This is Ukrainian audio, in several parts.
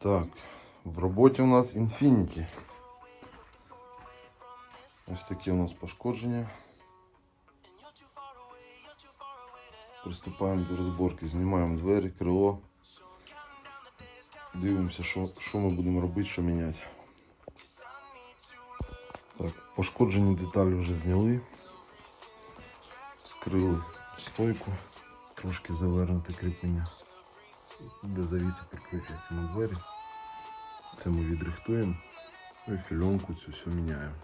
Так, в роботі у нас Infinity. Ось такі у нас пошкодження. Приступаємо до розборки, знімаємо двері, крило. Дивимося, що, що ми будемо робити, що міняти. Так, пошкоджені деталі вже зняли. Скрили стойку, трошки завернути кріплення. Буде завіса прикритися на двері. Це ми відрихтуємо. Ну і фільонку цю все міняємо.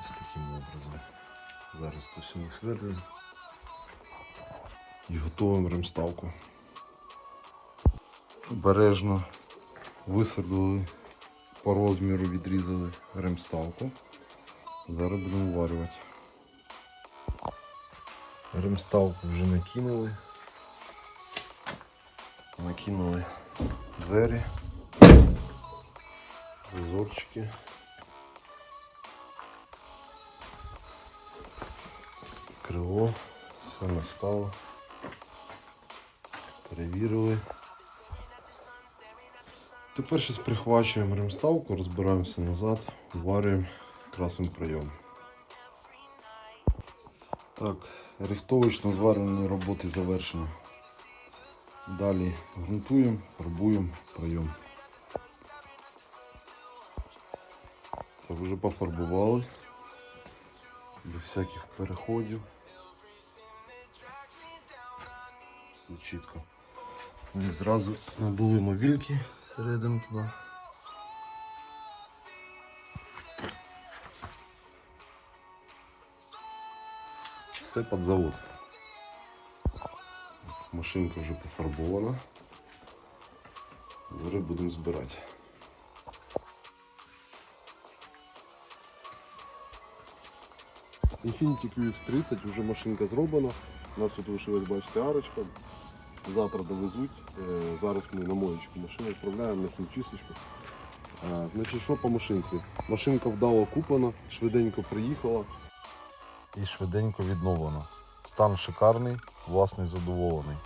Ось таким образом. Зараз то все висверлюємо. І готуємо ремставку. Обережно висадили, по розміру відрізали ремставку. Зараз будемо варювати. Ремставку вже накинули. Накинули двері, зазорчики. Крило, все настало. Перевірили. Тепер щось прихвачуємо ремставку, розбираємося назад, варюємо, красимо прийом. Так, рихтовочно зварювальні роботи завершені. Далі грунтуємо, фарбуємо прийом. Так, вже пофарбували. Без всяких переходів. Все чітко. І зразу набули мобільки всередину туди. Все під завод. Машинка вже пофарбована. Зараз будемо збирати. Infiniti QX30 вже машинка зроблена. У нас тут лишилась, бачите, арочка. Завтра довезуть. Е, Зараз ми на моєчку машину відправляємо на хімчисточку. Е, Значить, що по машинці? Машинка вдало куплена, швиденько приїхала. І швиденько відновлено. Стан шикарний, власник задоволений.